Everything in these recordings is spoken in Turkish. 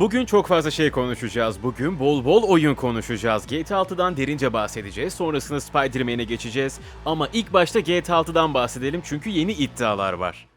Bugün çok fazla şey konuşacağız. Bugün bol bol oyun konuşacağız. GTA 6'dan derince bahsedeceğiz. Sonrasında Spider-Man'e geçeceğiz. Ama ilk başta GTA 6'dan bahsedelim çünkü yeni iddialar var.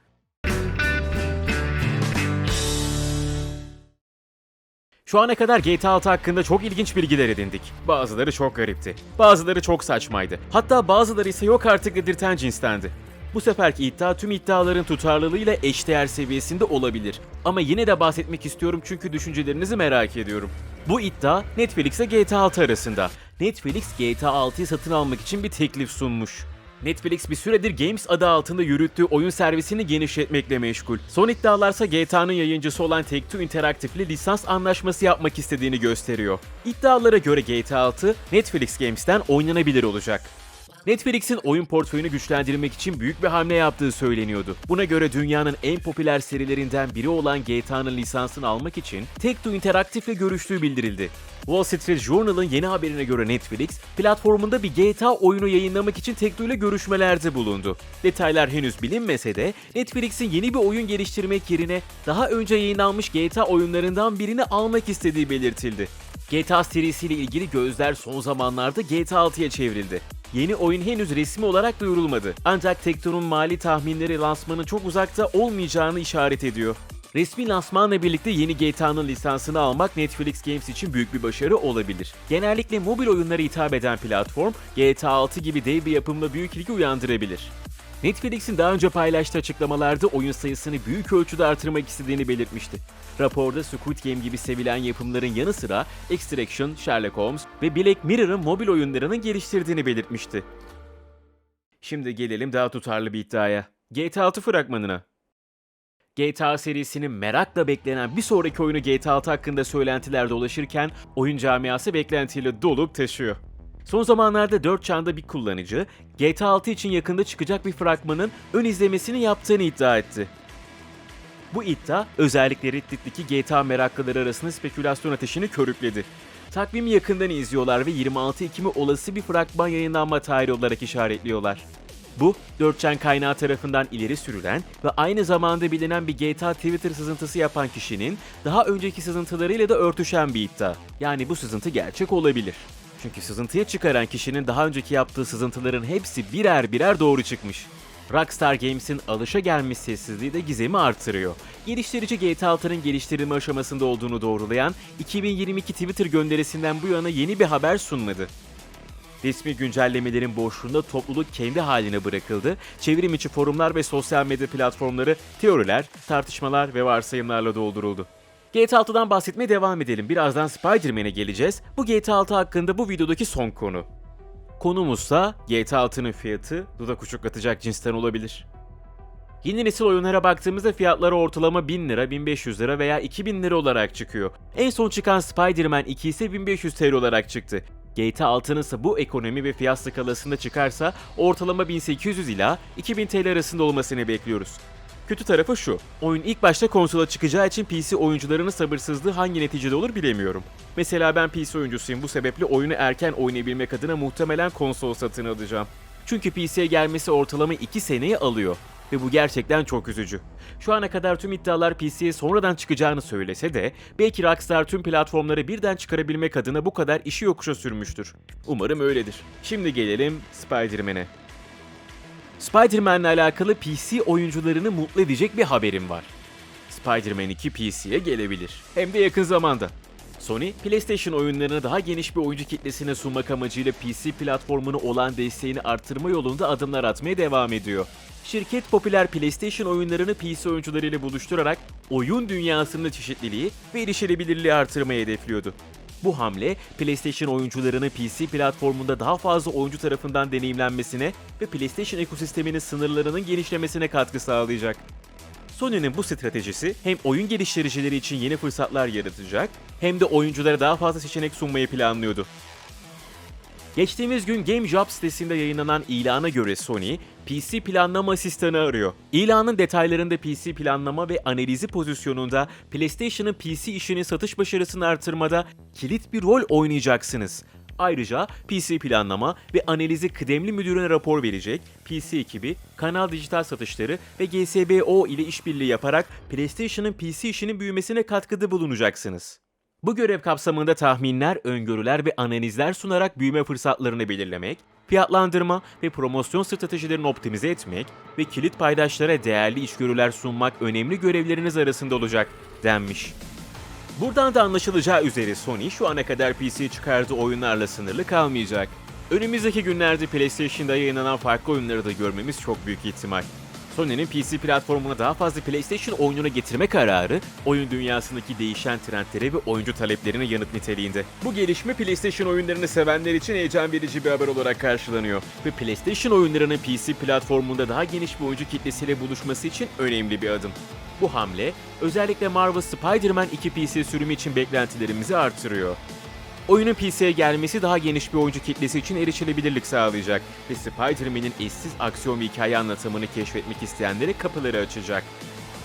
Şu ana kadar GTA 6 hakkında çok ilginç bilgiler edindik. Bazıları çok garipti. Bazıları çok saçmaydı. Hatta bazıları ise yok artık dedirten cinstendi. Bu seferki iddia tüm iddiaların tutarlılığıyla eşdeğer seviyesinde olabilir. Ama yine de bahsetmek istiyorum çünkü düşüncelerinizi merak ediyorum. Bu iddia Netflix ile GTA 6 arasında. Netflix GTA 6'yı satın almak için bir teklif sunmuş. Netflix bir süredir Games adı altında yürüttüğü oyun servisini genişletmekle meşgul. Son iddialarsa GTA'nın yayıncısı olan Take-Two Interactive'le lisans anlaşması yapmak istediğini gösteriyor. İddialara göre GTA 6 Netflix Games'ten oynanabilir olacak. Netflix'in oyun portföyünü güçlendirmek için büyük bir hamle yaptığı söyleniyordu. Buna göre dünyanın en popüler serilerinden biri olan GTA'nın lisansını almak için Take-Two Interactive'le görüştüğü bildirildi. Wall Street Journal'ın yeni haberine göre Netflix, platformunda bir GTA oyunu yayınlamak için Take-Two ile görüşmelerde bulundu. Detaylar henüz bilinmese de Netflix'in yeni bir oyun geliştirmek yerine daha önce yayınlanmış GTA oyunlarından birini almak istediği belirtildi. GTA serisiyle ilgili gözler son zamanlarda GTA 6'ya çevrildi. Yeni oyun henüz resmi olarak duyurulmadı. Ancak Tekton'un mali tahminleri lansmanın çok uzakta olmayacağını işaret ediyor. Resmi lansmanla birlikte yeni GTA'nın lisansını almak Netflix Games için büyük bir başarı olabilir. Genellikle mobil oyunlara hitap eden platform, GTA 6 gibi dev bir yapımla büyük ilgi uyandırabilir. Netflix'in daha önce paylaştığı açıklamalarda oyun sayısını büyük ölçüde artırmak istediğini belirtmişti. Raporda Squid Game gibi sevilen yapımların yanı sıra Extraction, Sherlock Holmes ve Black Mirror'ın mobil oyunlarının geliştirdiğini belirtmişti. Şimdi gelelim daha tutarlı bir iddiaya. GTA 6 fragmanına. GTA serisinin merakla beklenen bir sonraki oyunu GTA 6 hakkında söylentiler dolaşırken oyun camiası beklentiyle dolup taşıyor. Son zamanlarda 4 çağında bir kullanıcı, GTA 6 için yakında çıkacak bir fragmanın ön izlemesini yaptığını iddia etti. Bu iddia özellikle Reddit'teki GTA meraklıları arasında spekülasyon ateşini körükledi. Takvimi yakından izliyorlar ve 26 Ekim'i olası bir fragman yayınlanma tarihi olarak işaretliyorlar. Bu, 4chan kaynağı tarafından ileri sürülen ve aynı zamanda bilinen bir GTA Twitter sızıntısı yapan kişinin daha önceki sızıntılarıyla da örtüşen bir iddia. Yani bu sızıntı gerçek olabilir. Çünkü sızıntıya çıkaran kişinin daha önceki yaptığı sızıntıların hepsi birer birer doğru çıkmış. Rockstar Games'in alışa gelmiş sessizliği de gizemi artırıyor. Geliştirici GTA 6'nın geliştirilme aşamasında olduğunu doğrulayan 2022 Twitter gönderisinden bu yana yeni bir haber sunmadı. Resmi güncellemelerin boşluğunda topluluk kendi haline bırakıldı. Çevrim içi forumlar ve sosyal medya platformları teoriler, tartışmalar ve varsayımlarla dolduruldu. GTA 6'dan bahsetmeye devam edelim. Birazdan Spider-Man'e geleceğiz. Bu GTA 6 hakkında bu videodaki son konu. Konumuzsa GTA 6'nın fiyatı dudak uçuklatacak cinsten olabilir. Yeni nesil oyunlara baktığımızda fiyatları ortalama 1000 lira, 1500 lira veya 2000 lira olarak çıkıyor. En son çıkan Spider-Man 2 ise 1500 TL olarak çıktı. GTA 6'nın ise bu ekonomi ve fiyat skalasında çıkarsa ortalama 1800 ila 2000 TL arasında olmasını bekliyoruz. Kötü tarafı şu, oyun ilk başta konsola çıkacağı için PC oyuncularının sabırsızlığı hangi neticede olur bilemiyorum. Mesela ben PC oyuncusuyum bu sebeple oyunu erken oynayabilmek adına muhtemelen konsol satın alacağım. Çünkü PC'ye gelmesi ortalama 2 seneyi alıyor. Ve bu gerçekten çok üzücü. Şu ana kadar tüm iddialar PC'ye sonradan çıkacağını söylese de belki Rockstar tüm platformları birden çıkarabilmek adına bu kadar işi yokuşa sürmüştür. Umarım öyledir. Şimdi gelelim Spider-Man'e. Spider-Man'le alakalı PC oyuncularını mutlu edecek bir haberim var. Spider-Man 2 PC'ye gelebilir. Hem de yakın zamanda. Sony, PlayStation oyunlarını daha geniş bir oyuncu kitlesine sunmak amacıyla PC platformunu olan desteğini artırma yolunda adımlar atmaya devam ediyor. Şirket popüler PlayStation oyunlarını PC oyuncularıyla buluşturarak oyun dünyasının çeşitliliği ve erişilebilirliği artırmayı hedefliyordu. Bu hamle PlayStation oyuncularını PC platformunda daha fazla oyuncu tarafından deneyimlenmesine ve PlayStation ekosisteminin sınırlarının genişlemesine katkı sağlayacak. Sony'nin bu stratejisi hem oyun geliştiricileri için yeni fırsatlar yaratacak hem de oyunculara daha fazla seçenek sunmayı planlıyordu. Geçtiğimiz gün GameJob sitesinde yayınlanan ilana göre Sony, PC planlama asistanı arıyor. İlanın detaylarında PC planlama ve analizi pozisyonunda PlayStation'ın PC işinin satış başarısını artırmada kilit bir rol oynayacaksınız. Ayrıca PC planlama ve analizi kıdemli müdürüne rapor verecek, PC ekibi, kanal dijital satışları ve GSBO ile işbirliği yaparak PlayStation'ın PC işinin büyümesine katkıda bulunacaksınız. Bu görev kapsamında tahminler, öngörüler ve analizler sunarak büyüme fırsatlarını belirlemek, fiyatlandırma ve promosyon stratejilerini optimize etmek ve kilit paydaşlara değerli içgörüler sunmak önemli görevleriniz arasında olacak denmiş. Buradan da anlaşılacağı üzere Sony şu ana kadar PC'ye çıkardığı oyunlarla sınırlı kalmayacak. Önümüzdeki günlerde PlayStation'da yayınlanan farklı oyunları da görmemiz çok büyük ihtimal. Sony'nin PC platformuna daha fazla PlayStation oyununu getirme kararı, oyun dünyasındaki değişen trendlere ve oyuncu taleplerine yanıt niteliğinde. Bu gelişme PlayStation oyunlarını sevenler için heyecan verici bir haber olarak karşılanıyor ve PlayStation oyunlarının PC platformunda daha geniş bir oyuncu kitlesiyle buluşması için önemli bir adım. Bu hamle özellikle Marvel Spider-Man 2 PC sürümü için beklentilerimizi artırıyor. Oyunun PC'ye gelmesi daha geniş bir oyuncu kitlesi için erişilebilirlik sağlayacak ve Spider-Man'in eşsiz aksiyon hikaye anlatımını keşfetmek isteyenlere kapıları açacak.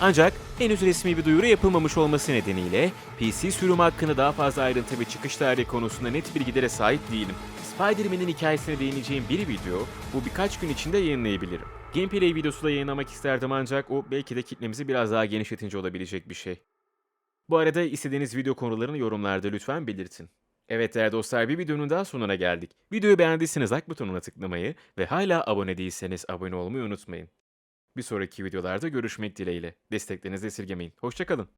Ancak henüz resmi bir duyuru yapılmamış olması nedeniyle PC sürümü hakkında daha fazla ayrıntı ve çıkış tarihi konusunda net bilgilere sahip değilim. Spider-Man'in hikayesine değineceğim bir video bu birkaç gün içinde yayınlayabilirim. Gameplay videosu da yayınlamak isterdim ancak o belki de kitlemizi biraz daha genişletince olabilecek bir şey. Bu arada istediğiniz video konularını yorumlarda lütfen belirtin. Evet değerli dostlar bir videonun daha sonuna geldik. Videoyu beğendiyseniz like butonuna tıklamayı ve hala abone değilseniz abone olmayı unutmayın. Bir sonraki videolarda görüşmek dileğiyle. Desteklerinizi esirgemeyin. Hoşçakalın.